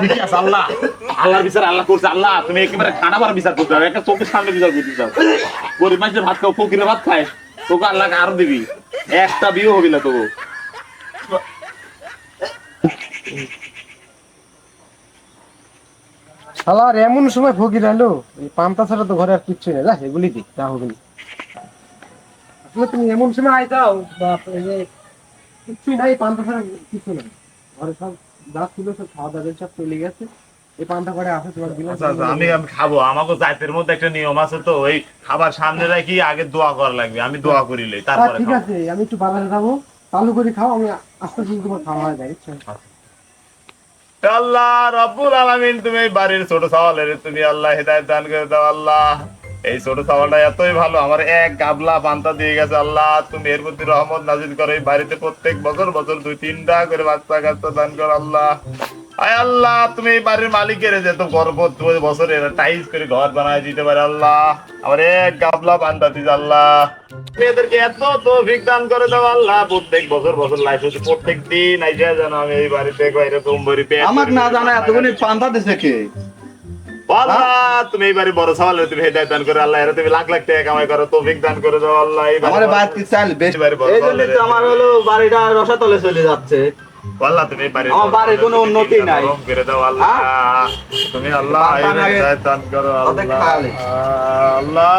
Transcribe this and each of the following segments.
ঠিক আছে, আল্লাহ। আল্লাহর বিচার আল্লাহ করছে, আল্লাহ, তুমি একেবারে খানাবার বিচার করতে হবে একটা চোখের সামনে বিচার করতে চাও গরিব মানুষের ভাত খাও ফকিরে ভাত খায়, তোকে দিবি। একটা বিয়ে হবি না এমন সময় ফকির এলো, এই পান্তা ছাড়া তো ঘরে আর কিচ্ছু নেই। যা এগুলি দিক যা হবে। তুমি এমন সময় আয় যাও বাপরে যে কিচ্ছুই নাই, পান্তা ছাড়া কিছু নাই। ঘরে সব ছিল সব খাওয়া সব চলে গেছে। এই পান্তা করে আসে তোমার দিলাম আচ্ছা আচ্ছা আমি আমি খাব। আমাকে জাতের মধ্যে একটা নিয়ম আছে তো ওই খাবার সামনে রাখি আগে দোয়া করা লাগবে। আমি দোয়া করিলে আচ্ছা, তারপরে ঠিক আছে আমি একটু বাজারে যাব। চালু করে খাও আমি আস্তে আস্তে তোমার খাওয়া হয়ে যায় আল্লাহ রব্বুল আলামিন তুমি বাড়ির ছোট সওয়ালের তুমি আল্লাহ হেদায়েত দান করে দাও আল্লাহ। এই ছোট সওয়ালটা এতই ভালো আমার এক গাবলা পান্তা দিয়ে গেছে আল্লাহ তুমি এর প্রতি রহমত নাজিল করো। এই বাড়িতে প্রত্যেক বছর বছর দুই তিনটা করে বাচ্চা কাচ্চা দান করো আল্লাহ। আয় আল্লাহ তুমি এই বাড়ির মালিকের যে তো গর্ব বছর এরা টাইস করে ঘর বানায় দিতে পারে আল্লাহ। আমার এক গাবলা পান্তা দিস আল্লাহ। মেয়েদেরকে এত তো দান করে দাও আল্লাহ। প্রত্যেক বছর বছর লাইফ হচ্ছে প্রত্যেক দিন আইসা যেন আমি এই বাড়িতে ভরি পেয়ে আমাকে না জানা এতগুলি পান্তা দিছে কে? আল্লাহ তুমি এইবারে বড় সওয়াল তুমি হেদায়েত দান করে আল্লাহ এরা তুমি লাখ লাখ টাকা কামাই করো তৌফিক দান করে দাও আল্লাহ আমার বাদ কি চাল বেশি। এই জন্য তো আমার হলো বাড়িটা রসাতলে চলে যাচ্ছে। আল্লাহ তুমি এইবারে আমার বাড়ির কোনো উন্নতি নাই। করে দাও আল্লাহ। তুমি আল্লাহ পান্তা এইবারে নাগে- হেদায়েত দান করো আল্লাহ। আল্লাহ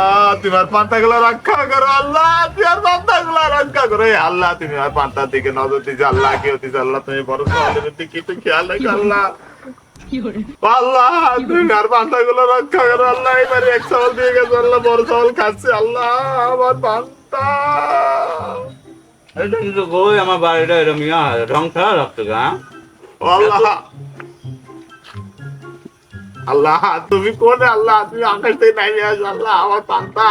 তোমার পান্তাগুলো রক্ষা করো আল্লাহ তোমার পান্তাগুলো রক্ষা করো। এই আল্লাহ তুমি আর পান্তার দিকে নজর দিছে আল্লাহ কি হতিছে আল্লাহ তুমি বড় সওয়ালের দিকে খেয়াল রাখো আল্লাহ। আল্লাহ তুমি আর পান্তাগুলো রক্ষা করো আল্লাহ এবারে এক চাউল দিয়ে গেছে আল্লাহ বড় চাউল খাচ্ছে আল্লাহ আমার পান্তা এটা কিন্তু বই আমার বাড়িটা এরকম ইয়া রং রাখতো গা আল্লাহ। আল্লাহ তুমি কোন আল্লাহ তুমি আকাশ থেকে আস আল্লাহ আমার পান্তা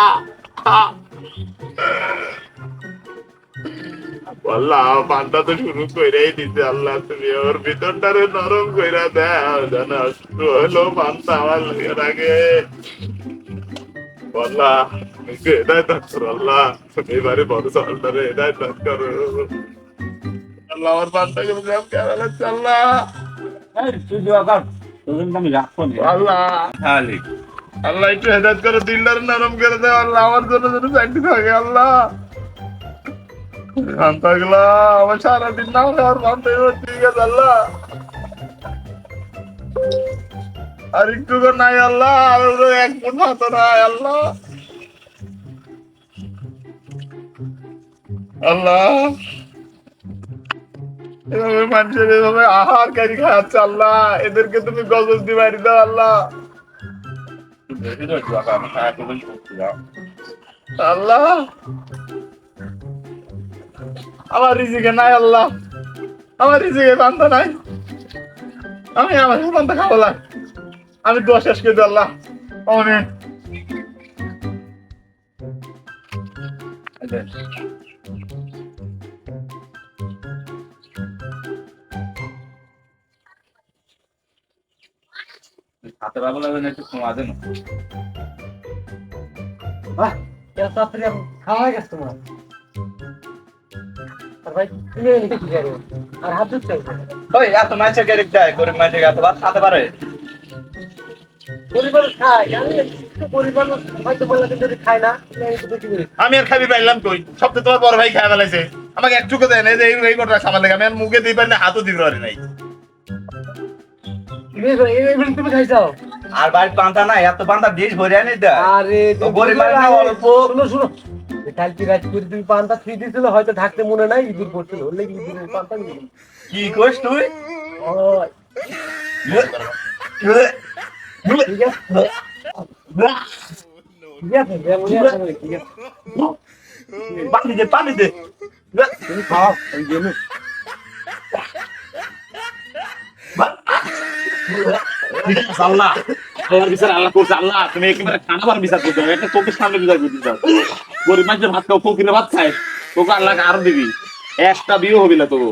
আল্লাহ পান্তা তো শুরু কইরাই দিতে আল্লাহ তুমি ওর ভিতরটারে নরম কইরা দাও যেন একটু হলো পান্তা আমার লাগে রাগে আল্লাহ তুমি হেদায়ত আল্লাহ এবারে বড় সলটারে হেদায়ত করো আল্লাহ আমার পান্তাকে বুঝলাম কেমন লাগছে আল্লাহ? আল্লাহ। খালি আল্লাহ একটু হেদায়ত করে দিলটার নরম করে দেয় আল্লাহ আমার জন্য যেন চাকরি থাকে আল্লাহ। পান্তাগুলা আমার সারাদিন না হলে আর একটু নাই আল্লাহ আর এক ফুট মতো নাই আল্লাহ আল্লাহ এভাবে মানুষের এভাবে আহার কারি খাচ্ছে আল্লাহ এদেরকে তুমি গজব দিবারি দাও আল্লাহ আল্লাহ আমার রিজিকে নাই আল্লাহ। আমার রিজিকে পান্তা নাই। আমি আমার পান্তা খাব না। আমি দোয়া শেষ করে দিই আল্লাহ। অনেক হাতে বাবু লাগবে না একটু কমা দেন। বাহ, এত তাড়াতাড়ি খাওয়া গেছে তোমার। ভাই তুমি এদিকে কি করো? আর হাত ধুচ্ছে ওই এত মাইছে গরিব দেয় গরিব মাইছে এত ভাত খাতে পারে? আমি বেশি আর খাবি পাইলাম কই? সবচেয়ে তোমার বড় ভাই খাই ফেলাইছে। আমাকে একটুকু দেয় না যে এই কথা খাবার লাগে। আমি আর মুখে দিই পারি না হাতও দিতে পারি নাই। তুমি খাইছাও আর বাড়ির পান্তা নাই এত পান্তা ডিশ ভরে আনি দেয়। আরে গরিব না, অল্প। শুনো শুনো। কালকে রাত করে তুমি পান্তা থ্রি দিয়েছিল হয়তো থাকতে মনে নাই ইঁদুর পড়ছিল। হলে কি ইঁদুরের পান্তা নিয়ে কি কইস তুই? ঠিক আছে। পানি দে পানি দে। আল্লাহ আল্লাহর বিচার আল্লাহ করছে, আল্লাহ, তুমি একেবারে খানাবার বিচার হবে একটা চোখের সামনে বিচার করতে চাও। গরিব মানুষের ভাত খাও ফকিরে ভাত খায়, তোকে আল্লাহকে আরও দিবি। একটা বিয়ে হবি না তোকে।